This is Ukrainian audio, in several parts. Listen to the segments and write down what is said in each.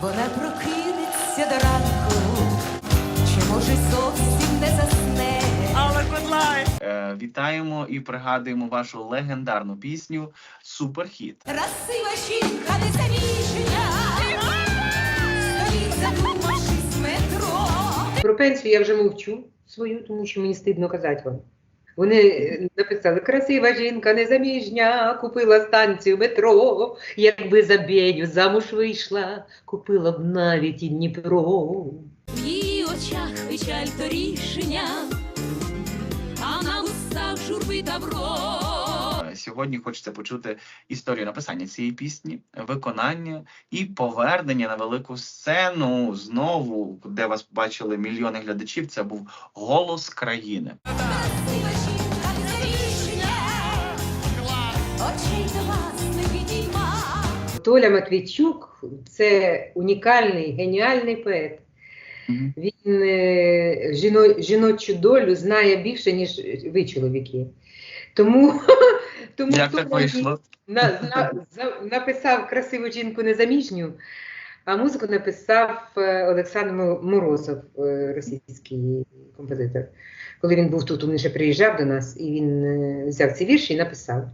вона прокинеться до ранку, чи може зовсім не засне. Але Е, вітаємо і пригадуємо вашу легендарну пісню Суперхіт. Красива жінка незаміжня, стоїть задумавшись метро. Про пенсію я вже мовчу свою, тому що мені стидно казати вам. Вони е, написали: красива жінка незаміжня, купила станцію метро. Якби за Беню замуж вийшла, купила б навіть і Дніпро. В її очах печаль торішня, а на устах журби добро. Е, Сьогодні хочеться почути історію написання цієї пісні, виконання і повернення на велику сцену знову, де вас бачили мільйони глядачів. Це був голос країни. Толя Матвійчук це унікальний, геніальний поет. Він е, жіно, жіночу долю знає більше, ніж ви, чоловіки. Тому, тому Як так вийшло? на, на, за- написав красиву жінку незаміжню, а музику написав е, Олександр Морозов, е, російський композитор. Коли він був тут, він ще приїжджав до нас, і він е, взяв ці вірші і написав.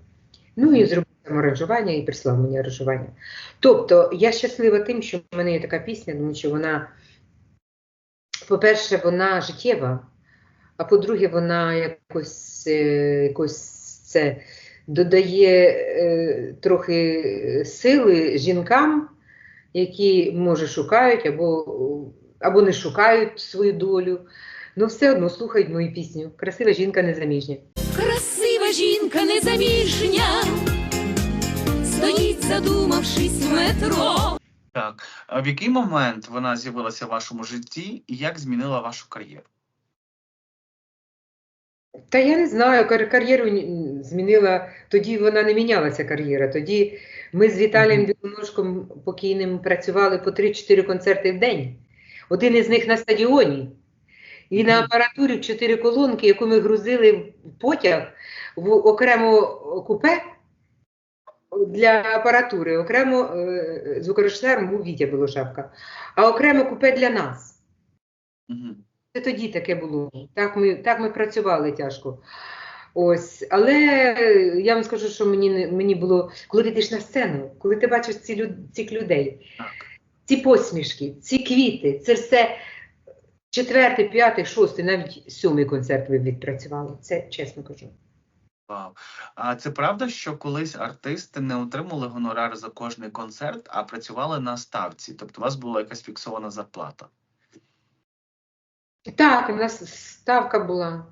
Ну і зробив там аранжування і прислав мені аранжування. Тобто я щаслива тим, що в мене є така пісня, тому що вона, по-перше, вона життєва, а по-друге, вона якось, е, якось це додає е, трохи сили жінкам, які, може, шукають або, або не шукають свою долю. Ну, все одно слухають мою пісню. Красива жінка незаміжня. Красива жінка незаміжня, задумавшись в метро. Так. А в який момент вона з'явилася в вашому житті і як змінила вашу кар'єру? Та я не знаю, кар- кар'єру змінила. Тоді вона не мінялася кар'єра. Тоді ми з Віталієм Мгм. Білоножком покійним працювали по 3-4 концерти в день. Один із них на стадіоні. І на апаратурі в чотири колонки, яку ми грузили в потяг в окремо купе для апаратури, окремо е, звукорежисером був Вітя Білошапка, а окремо купе для нас. Мгм. Це тоді таке було. Так ми, так ми працювали тяжко. Ось, але я вам скажу, що мені мені було, коли ти йдеш на сцену, коли ти бачиш ці люд, цих людей, ці посмішки, ці квіти, це все четвертий, п'ятий, шостий, навіть сьомий концерт ви відпрацювали. Це чесно кажу. А це правда, що колись артисти не отримали гонорар за кожний концерт, а працювали на ставці? Тобто у вас була якась фіксована зарплата? Так, у нас ставка була.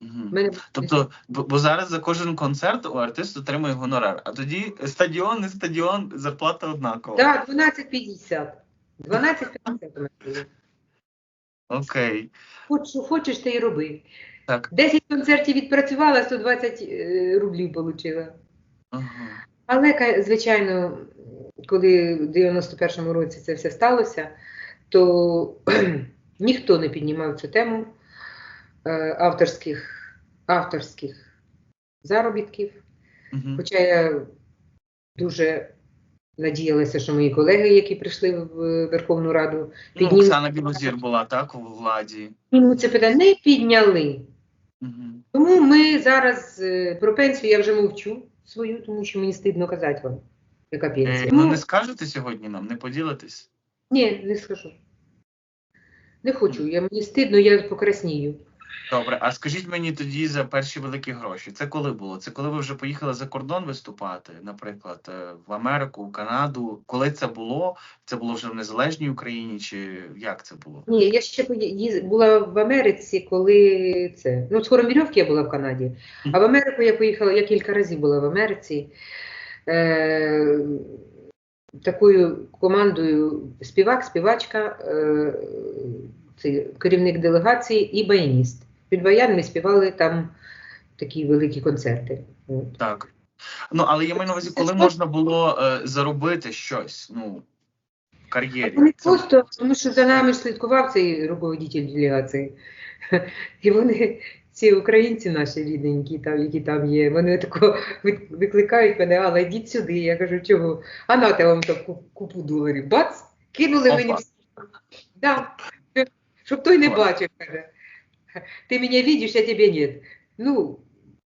Мгм. У мене Тобто, бо, бо зараз за кожен концерт у артист отримує гонорар, а тоді стадіон, не стадіон, зарплата однакова. Так, 12,50. 12,50 у мене. Окей. Хоч, що хочеш, ти і роби. Так. 10 концертів відпрацювала, 120 е, рублів отримала. Ага. Але, звичайно, коли в 91-му році це все сталося, то ніхто не піднімав цю тему е, авторських, авторських заробітків. Мгм. Хоча я дуже надіялася, що мої колеги, які прийшли в Верховну Раду, Ну, Оксана Білозір була так у владі. піднімуть це питання, не підняли. Мгм. Тому ми зараз е, про пенсію я вже мовчу свою, тому що мені стидно казати вам, яка пенсія. Е, Ну, не скажете сьогодні нам, не поділитесь? Ні, не скажу. Не хочу, я, мені стидно, я покраснію. Добре, а скажіть мені тоді за перші великі гроші. Це коли було? Це коли ви вже поїхали за кордон виступати, наприклад, е, в Америку, в Канаду. Коли це було? Це було вже в незалежній Україні, чи як це було? Ні, я ще була в Америці, коли це. Ну, скоро вірьовки я була в Канаді. А в Америку я поїхала, я кілька разів була в Америці. Е, такою командою співак, співачка, е, це керівник делегації і баяніст. Під баян ми співали там такі великі концерти. Так. Ну, але я маю на увазі, коли можна було е, заробити щось, ну, в кар'єрі. Вони Це- просто, тому що за нами ж слідкував цей руководитель делегації. І вони, ці українці наші рідненькі, там, які там є, вони тако вик- викликають мене, але йдіть сюди. Я кажу, чого? А нате вам там ку- купу доларів. Бац! Кинули Опа. мені. Да. Щоб той не Ой. бачив, каже. Ти мене бачиш, я тебе ні. Ну,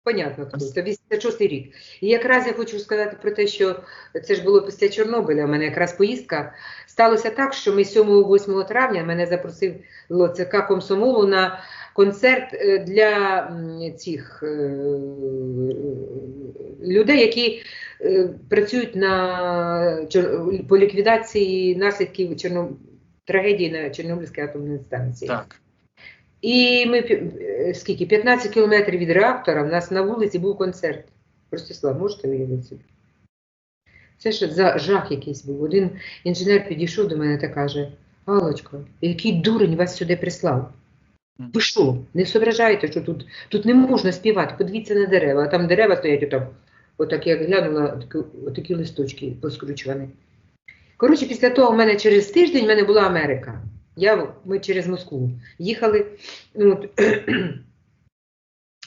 понятно хто. Це 86-й рік. І якраз я хочу сказати про те, що це ж було після Чорнобиля, у мене якраз поїздка. Сталося так, що ми 7-8 травня мене запросив ЦК комсомолу на концерт е, для цих е, людей, які е, працюють на по ліквідації наслідків Чорно... трагедії на Чорнобильській атомній станції. Так. І ми е, скільки 15 кілометрів від реактора, в нас на вулиці був концерт. Ростислав, можете уявити собі? Це ж за жах якийсь був. Один інженер підійшов до мене та каже: Галочко, який дурень вас сюди прислав? Ви що, не зображаєте, що тут, тут не можна співати? Подивіться на дерева, а там дерева стоять отак. Отак я глянула, такі, отакі листочки поскручувані. Коротше, після того в мене через тиждень в мене була Америка. Я, ми через Москву їхали. От,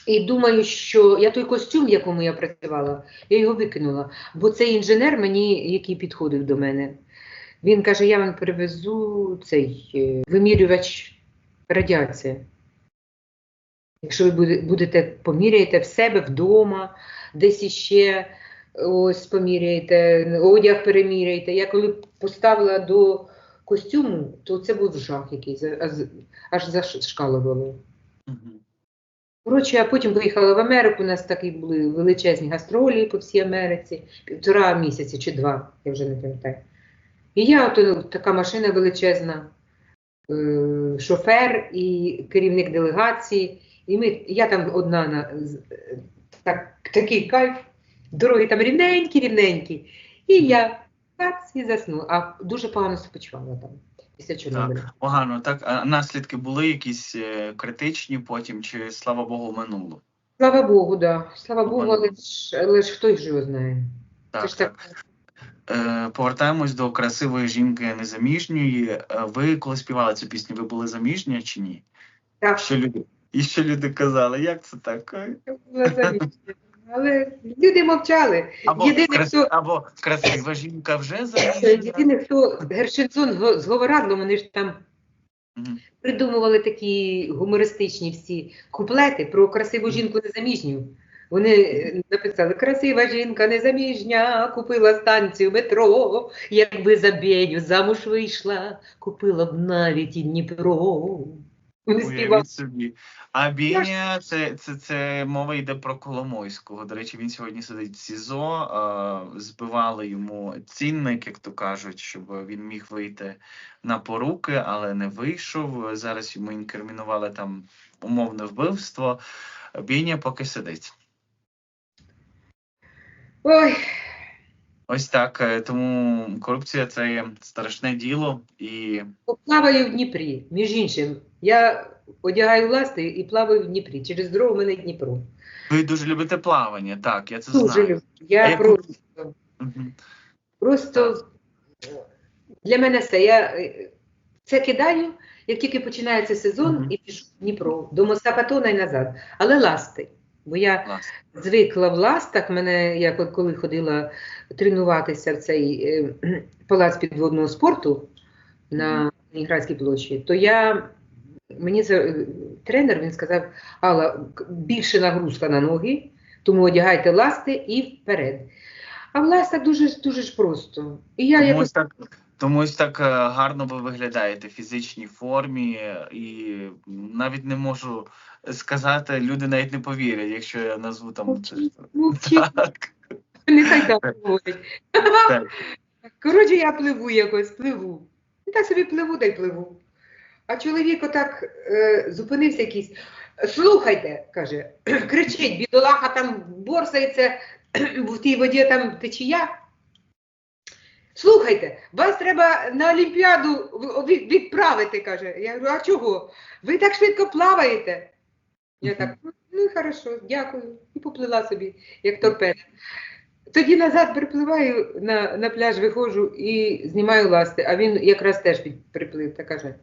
і думаю, що я той костюм, в якому я працювала, я його викинула. Бо цей інженер мені, який підходив до мене, він каже: я вам привезу цей е, вимірювач радіації. Якщо ви будете поміряєте в себе вдома, десь іще ось поміряєте, одяг переміряєте. Я коли поставила до костюму, то це був жах якийсь, аж, аж зашкалувало. Коротше, а потім поїхала в Америку, у нас такі були величезні гастролі по всій Америці, півтора місяці чи два, я вже не пам'ятаю. І я от така машина величезна, е, шофер і керівник делегації. І ми, я там одна на так, такий кайф, дороги там рівненькі, рівненькі. І я кац, і заснула. А дуже погано себе почувала там після Чорнобиля. Погано, так. А наслідки були якісь е, критичні потім, чи слава Богу, минуло? Слава Богу, да. Слава Богу, але ж, але ж хто ж його знає. Так, Це ж так. так. Е, повертаємось до красивої жінки незаміжньої. Е, ви коли співали цю пісню, ви були заміжня чи ні? Так, Що люди? І що люди казали? Як це так? Я була заміжня. Але люди мовчали. Або, Єдине, крас... хто- або красива жінка вже заміжня. Єдине, хто Гершинсон з Говорадлом, вони ж там придумували такі гумористичні всі куплети про красиву жінку незаміжню. Вони е, написали: красива жінка незаміжня, купила станцію метро, якби за Беню замуж вийшла, купила б навіть і Дніпро. Вони. Уявіть собі. А Біня, це, це, це мова йде про Коломойського. До речі, він сьогодні сидить в СІЗО. Збивали йому цінник, як то кажуть, щоб він міг вийти на поруки, але не вийшов. Зараз йому інкримінували там умовне вбивство. Біня поки сидить. Ой, Ось так. е, Тому корупція це страшне діло і плаваю в Дніпрі. Між іншим, я одягаю ласти і плаваю в Дніпрі. Через дорогу в мене Дніпро. ви дуже любите плавання. Так, я це Дуже знаю. люблю. Я А просто. Мгм. Просто для мене все. Я е, це кидаю, як тільки починається сезон, Мгм. і пішу в Дніпро, до моста Патона і назад. Але ласти. Бо я Клас. звикла в ластах. Мене я ко- коли ходила тренуватися в цей е, палац підводного спорту на Ленинградській площі, то я мені е, тренер він сказав: Алла, більше нагрузка на ноги, тому одягайте ласти і вперед. А в ластах дуже дуже ж просто. І я Тому якось так, тому ось так е, гарно ви виглядаєте в фізичній формі, і навіть не можу сказати, люди навіть не повірять, якщо я назву там це. ж- Так, нехай так говорять. Коротше, я пливу якось, пливу. І так собі пливу, та й пливу. А чоловік отак е, зупинився якийсь. Слухайте, каже, кричить, бідолаха там борсається в тій воді там течія. Слухайте, вас треба на Олімпіаду відправити, каже. Я говорю, а чого? Ви так швидко плаваєте. Я так, ну, ну і хорошо, дякую. І поплила собі, як торпеда. Тоді назад припливаю на, на пляж, виходжу і знімаю ласти, а він якраз теж приплив та каже: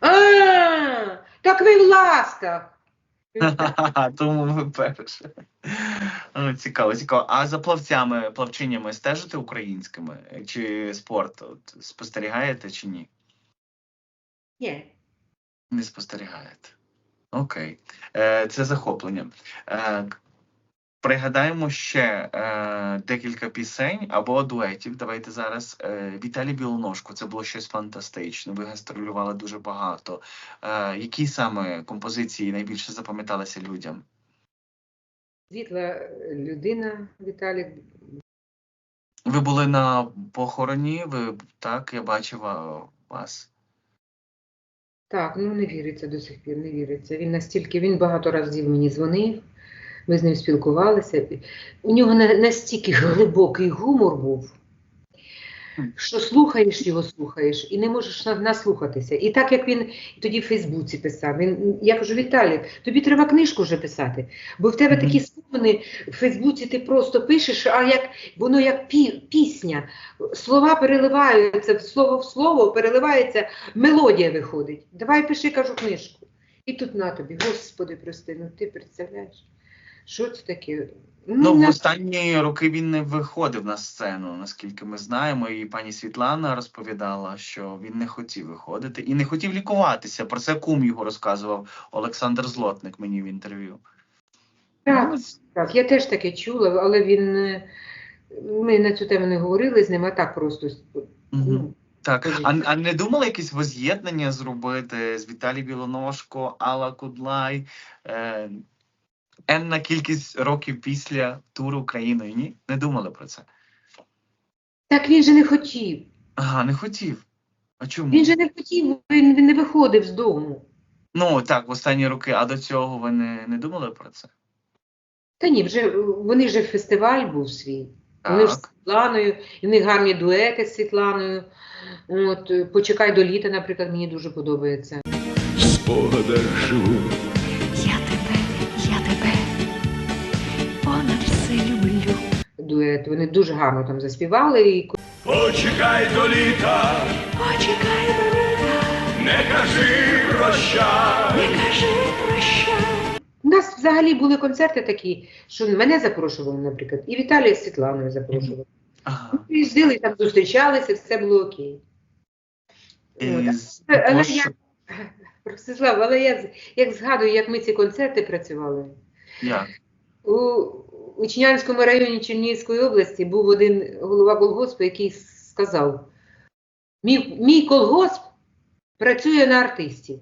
А, так ви в ластах. Тому ви перше. Ну, Цікаво, цікаво. А за плавцями, плавчинями стежите українськими? Чи спорт? От, спостерігаєте чи ні? Ні. Не спостерігаєте. Окей. Е, це захоплення. Е, пригадаємо ще е, декілька пісень або дуетів. Давайте зараз. Е, Віталій Білоножко, це було щось фантастичне. Ви гастролювали дуже багато. Е, які саме композиції найбільше запам'яталися людям? Світла людина, Віталік. Ви були на похороні, ви так, я бачив вас. Так, ну не віриться до сих пір, не віриться. Він настільки, він багато разів мені дзвонив, ми з ним спілкувалися. У нього настільки глибокий гумор був, що слухаєш його, слухаєш, і не можеш наслухатися. І так як він тоді в Фейсбуці писав, він, я кажу, Віталій, тобі треба книжку вже писати, бо в тебе такі спомини, в Фейсбуці ти просто пишеш, а як воно як пі, пісня. Слова переливаються, слово в слово переливається, мелодія виходить. Давай пиши, кажу, книжку. І тут на тобі, Господи, прости, ну ти представляєш, що це таке? Ну, в останні роки він не виходив на сцену, наскільки ми знаємо, і пані Світлана розповідала, що він не хотів виходити і не хотів лікуватися. Про це кум його розказував Олександр Злотник мені в інтерв'ю. Так, Ну, так, я теж таке чула, але він. е, Ми на цю тему не говорили з ним, а так просто. Ну, Так, а, а не думали якесь воз'єднання зробити з Віталій Білоножко, Алла Кудлай, е, енна кількість років після туру Україною? Ні? Не думали про це? Так він же не хотів. Ага, не хотів. А чому? Він же не хотів, він, він не виходив з дому. Ну так, в останні роки, а до цього ви не, не думали про це? Та ні, вже вони же фестиваль був свій. Вони ж з Світланою, і в них гарні дуети з Світланою. От, Почекай до літа, наприклад, мені дуже подобається. В спогадах живу, Дует. Вони дуже гарно там заспівали. І почекай до літа, Почекай до літа, не кажи прощай. не кажи прощай. У нас взагалі були концерти такі, що мене запрошували, наприклад, і Віталія з Світланою запрошували. Ага. Ми приїздили, там зустрічалися, все було окей. І Але я, Ростислав, але я як згадую, як ми ці концерти працювали. Як? У Учнянському районі Чернігівської області був один голова колгоспу, який сказав: мій, мій колгосп працює на артистів.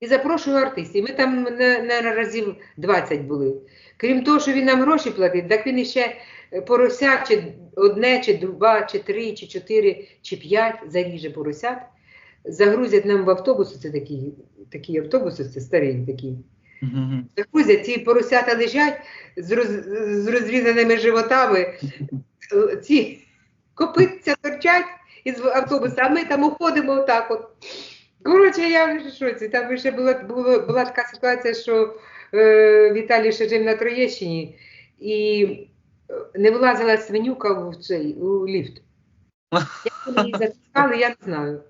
І запрошую артистів. Ми там на, на разів 20 були. Крім того, що він нам гроші платить, так він іще порося, чи одне, чи два, чи три, чи чотири, чи п'ять заріже поросят. Загрузять нам в автобуси, це такі, такі автобуси, це старі такі. Загрузять, ці поросята лежать з, роз, з розрізаними животами, ці копитця торчать із автобуса, а ми там уходимо отак от. Коротше, я в шоці. Там ще була, була, була така ситуація, що е, Віталій ще жив на Троєщині і е, не вилазила свинюка в цей у ліфт. Як вони її затискали, я не знаю.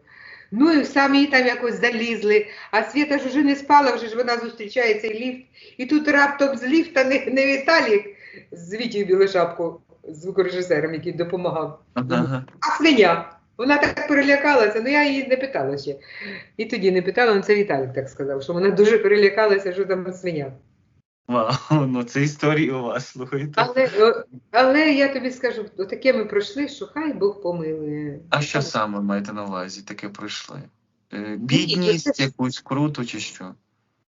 Ну і самі там якось залізли, а Свята ж уже не спала, вже ж вона зустрічає цей ліфт. І тут раптом з ліфта не, не Віталік з Вітєю Білошапку, звукорежисером, який допомагав, Ага. а свиня. Вона так перелякалася, ну я її не питала ще. І тоді не питала, ну це Віталік так сказав, що вона дуже перелякалася, що там свиня. Вау, ну це історії у вас, слухайте. Але, але я тобі скажу, таке ми пройшли, що хай Бог помилує. А що саме маєте на увазі? Таке пройшли? Е, Ні, Бідність, це- якусь круту чи що?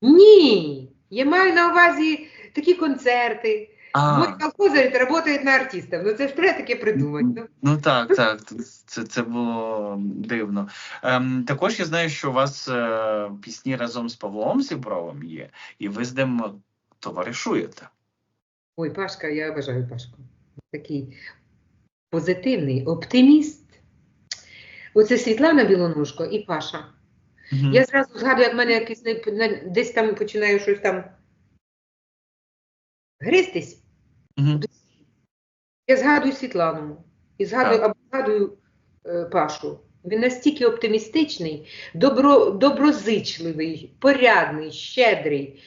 Ні, я маю на увазі такі концерти. А, Мой колхозер працює на артистів. Ну це ж треба таке придумати. Ну, ну так, так, це, це було дивно. Ем, також я знаю, що у вас е, пісні разом з Павлом Зібровим є, і ви з ним товаришуєте. Ой, Пашка, я бажаю Пашку. Такий позитивний оптиміст. Оце Світлана Білоножко і Паша. Мгм. Я зразу згадую, як в мене якийсь десь там починаю щось там гристись. Мгм. Я згадую Світлану. І згадую, Так. або згадую е, Пашу. Він настільки оптимістичний, добро, доброзичливий, порядний, щедрий.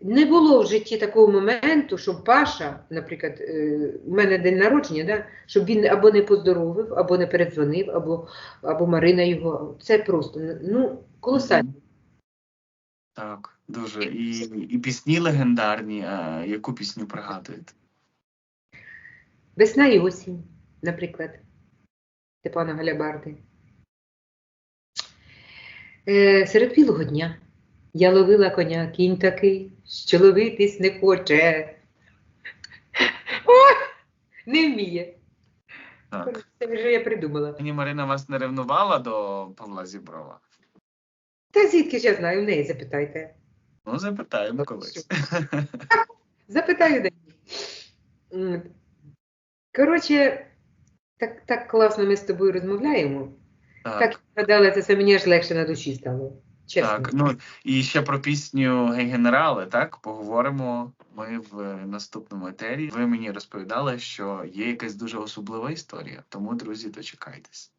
Не було в житті такого моменту, щоб Паша, наприклад, е, у мене день народження, да, щоб він або не поздоровив, або не передзвонив, або, або Марина його. Це просто ну, колосально. Так, дуже. І, і пісні легендарні. А яку пісню пригадуєте? Весна і осінь, наприклад, Степана Галябарди. Е, серед білого дня я ловила коня, кінь такий, що ловитись не хоче. О, не вміє. Так. Це вже я придумала. Пані Марина вас не ревнувала до Павла Зіброва? Та звідки ж я знаю, в неї запитайте. Ну, запитаємо колись. Запитаю де. Коротше, так, так класно ми з тобою розмовляємо. Так, Так згадала це, це мені аж легше на душі стало. Чесно. так. Ну і ще про пісню Гей генерали, так поговоримо ми в наступному етері. Ви мені розповідали, що є якась дуже особлива історія. Тому, друзі, дочекайтесь.